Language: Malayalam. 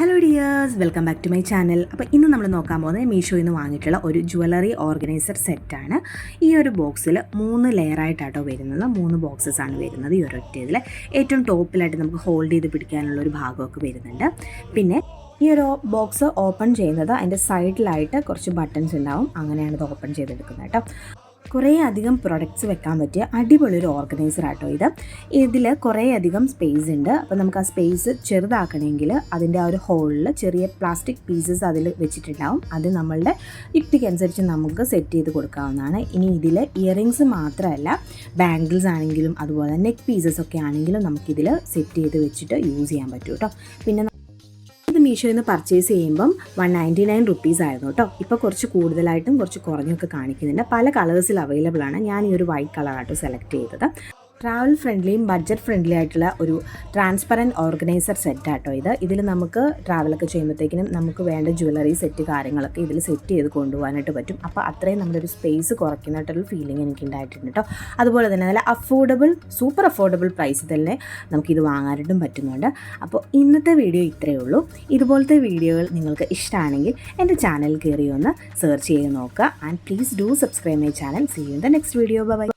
Hello dears welcome back to my channel അപ്പോൾ ഇന്ന് നമ്മൾ നോക്കാൻ പോകുന്നത് മീഷോയിൽ നിന്ന് വാങ്ങിയിട്ടുള്ള ഒരു ജ്വല്ലറി ഓർഗനൈസർ സെറ്റാണ് ഈ ഒരു ബോക്സിൽ മൂന്ന് ലെയറായിട്ടാട്ടോ വരുന്നത്. മൂന്ന് ബോക്സസ് ആണ് വരുന്നത്. ഈ ഒരൊറ്റ ഇതിൽ ഏറ്റവും ടോപ്പിലായിട്ട് നമുക്ക് ഹോൾഡ് ചെയ്ത് പിടിക്കാനുള്ള ഒരു ഭാഗമൊക്കെ വരുന്നുണ്ട്. പിന്നെ ഈ ഒരു ബോക്സ് ഓപ്പൺ ചെയ്യുന്നത് അതിന്റെ സൈഡിലായിട്ട് കുറച്ച് ബട്ടൺസ് ഉണ്ടാവും. അങ്ങനെയാണ് ഇത് ഓപ്പൺ ചെയ്തെടുക്കുന്നത് കേട്ടോ. കുറേ അധികം പ്രൊഡക്ട്സ് വെക്കാൻ പറ്റിയ അടിപൊളി ഒരു ഓർഗനൈസർ ആട്ടോ ഇത്. ഇതിൽ കുറേ അധികം സ്പേസ് ഉണ്ട്. അപ്പോൾ നമുക്ക് ആ സ്പേസ് ചെറുതാക്കണമെങ്കിൽ അതിന്റെ ആ ഒരു ഹോളിൽ ചെറിയ പ്ലാസ്റ്റിക് പീസസ് അതിൽ വെച്ചിട്ടുണ്ടാവും. അത് നമ്മളുടെ യുക്തിക്കനുസരിച്ച് നമുക്ക് സെറ്റ് ചെയ്ത് കൊടുക്കാവുന്നതാണ്. ഇനി ഇതിൽ ഇയറിങ്സ് മാത്രമല്ല ബാംഗിൾസ് ആണെങ്കിലും അതുപോലെ നെക്ക് പീസസ് ഒക്കെ ആണെങ്കിലും നമുക്കിതിൽ സെറ്റ് ചെയ്ത് വെച്ചിട്ട് യൂസ് ചെയ്യാൻ പറ്റും കേട്ടോ പിന്നെ മീഷോയിൽ നിന്ന് പർച്ചേസ് ചെയ്യുമ്പം വൺ നയന്റി നയൻ റുപ്പീസ് ആയിരുന്നു കേട്ടോ ഇപ്പോൾ കുറച്ച് കൂടുതലായിട്ടും കുറച്ച് കുറഞ്ഞൊക്കെ കാണിക്കുന്നുണ്ട്. പല കളേഴ്സിൽ അവൈലബിൾ ആണ്. ഞാൻ ഈ ഒരു വൈറ്റ് കളറാട്ടോ സെലക്ട് ചെയ്തത്. ട്രാവൽ ഫ്രണ്ട്ലിയും ബഡ്ജറ്റ് ഫ്രണ്ട്ലി ആയിട്ടുള്ള ഒരു ട്രാൻസ്പെറന്റ് ഓർഗനൈസർ സെറ്റ് ആട്ടോ ഇത്. ഇതിൽ നമുക്ക് ട്രാവലൊക്കെ ചെയ്യുമ്പോഴത്തേക്കിനും നമുക്ക് വേണ്ട ജ്വല്ലറി സെറ്റ് കാര്യങ്ങളൊക്കെ ഇതിൽ സെറ്റ് ചെയ്ത് കൊണ്ടുപോകാനായിട്ട് പറ്റും. അപ്പോൾ അത്രയും നമ്മുടെ ഒരു സ്പേസ് കുറയ്ക്കുന്നതായിട്ടൊരു ഫീലിംഗ് എനിക്ക് ഉണ്ടായിട്ടുണ്ട് കേട്ടോ അതുപോലെ തന്നെ നല്ല അഫോർഡബിൾ സൂപ്പർ അഫോർഡബിൾ പ്രൈസ് തന്നെ നമുക്കിത് വാങ്ങാനായിട്ടും പറ്റുന്നുണ്ട്. അപ്പോൾ ഇന്നത്തെ വീഡിയോ ഇത്രയേ ഉള്ളൂ. ഇതുപോലത്തെ വീഡിയോകൾ നിങ്ങൾക്ക് ഇഷ്ടമാണെങ്കിൽ എന്റെ ചാനൽ കയറി ഒന്ന് സെർച്ച് ചെയ്ത് നോക്കുക. And please do subscribe my channel see you the next video bye